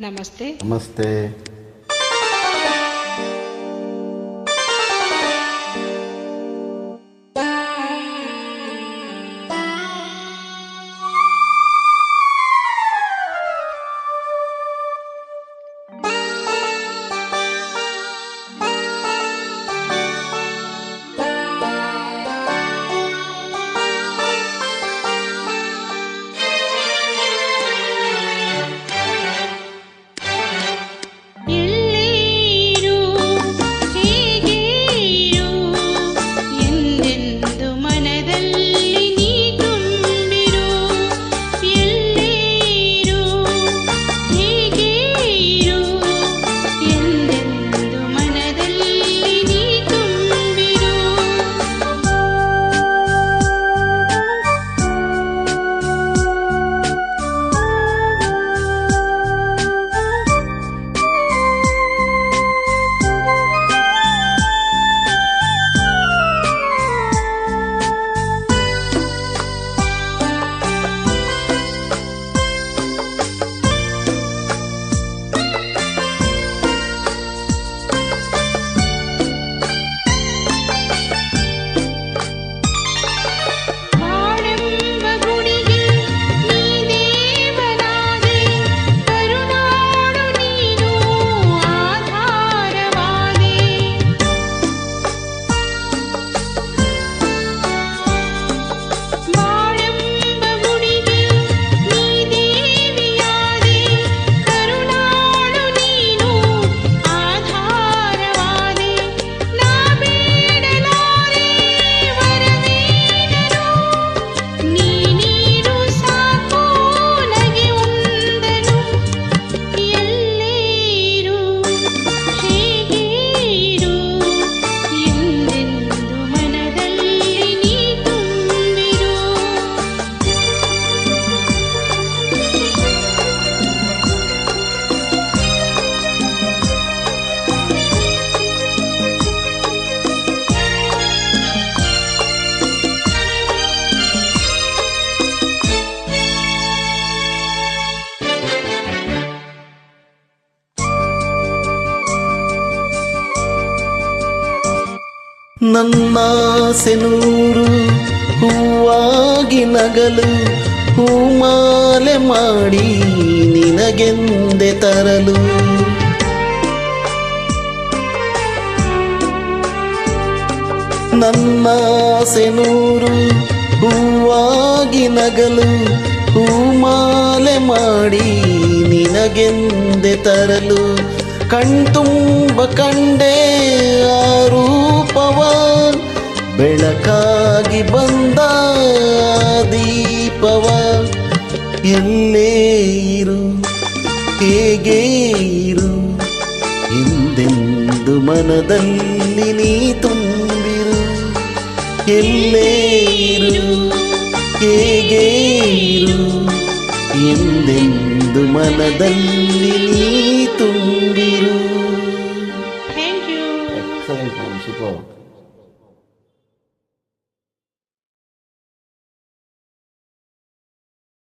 नमस्ते। नमस्ते। ನನ್ನಾಸೆ ನೂರು ಹೂವಾಗಿ ನಗಲು ಹೂಮಾಲೆ ಮಾಡಿ ನಿನಗೆಂದೆ ತರಲು. ನನ್ನಾಸೆ ನೂರು ಹೂವಾಗಿ ನಗಲು ಹೂಮಾಲೆ ಮಾಡಿ ನಿನಗೆಂದೆ ತರಲು. ಕಣ್ತುಂಬ ಕಂಡೆ ಆ ರೂಪವ ಬೆಳಕಾಗಿ ಬಂದ ದೀಪವ. ಎಲ್ಲೇ ಇರು, ಹೇಗೆ ಇರು, ಎಂದೆಂದು ಮನದಲ್ಲಿ ನೀ ತುಂಬಿರು. ಎಲ್ಲೇ ಇರು, ಹೇಗೆ ಇರು, ಎಂದೆಂದು ಎಂದು ಮನದಲ್ಲಿ ನೀ ತುಂಬಿರು. Thank you super